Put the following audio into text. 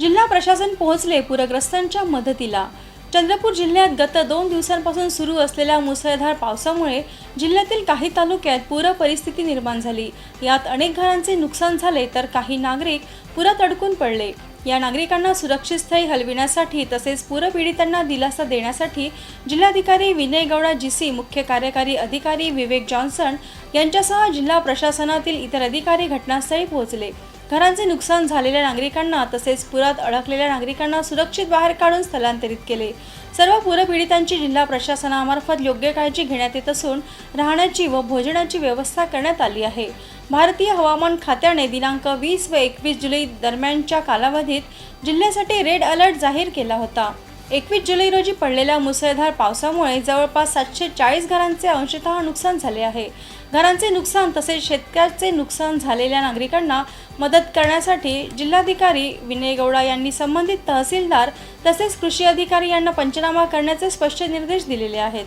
जिल्हा प्रशासन पोहोचले पूरग्रस्तांच्या मदतीला. चंद्रपूर जिल्ह्यात गत दोन दिवसांपासून सुरू असलेल्या मुसळधार पावसामुळे जिल्ह्यातील काही तालुक्यात पूर परिस्थिती निर्माण झाली. यात अनेक घरांचे नुकसान झाले तर काही नागरिक पुरात अडकून पडले. या नागरिकांना सुरक्षित स्थळी हलविण्यासाठी तसेच पूरपीडितांना दिलासा देण्यासाठी जिल्हाधिकारी विनय गौडा जीसी मुख्य कार्यकारी अधिकारी विवेक जॉन्सन यांच्यासह जिल्हा प्रशासनातील इतर अधिकारी घटनास्थळी पोहोचले. घरांचे नुकसान झालेल्या नागरिकांना तसेच पुरात अडकलेल्या नागरिकांना सुरक्षित बाहेर काढून स्थलांतरित केले. सर्व पूरपीडितांची जिल्हा प्रशासनामार्फत योग्य काळजी घेण्यात येत असून राहण्याची व भोजनाची व्यवस्था करण्यात आली आहे. भारतीय हवामान खात्याने दिनांक वीस व एकवीस जुलै दरम्यानच्या कालावधीत जिल्ह्यासाठी रेड अलर्ट जाहीर केला होता. एकवीस जुलै रोजी पडलेल्या मुसळधार पावसामुळे जवळपास सातशे चाळीस घरांचे अंशतः नुकसान झाले आहे. घरांचे नुकसान तसेच शेतकऱ्याचे नुकसान झालेल्या नागरिकांना मदत करण्यासाठी जिल्हाधिकारी विनय गौडा यांनी संबंधित तहसीलदार तसेच कृषी अधिकारी यांना पंचनामा करण्याचे स्पष्ट निर्देश दिलेले आहेत.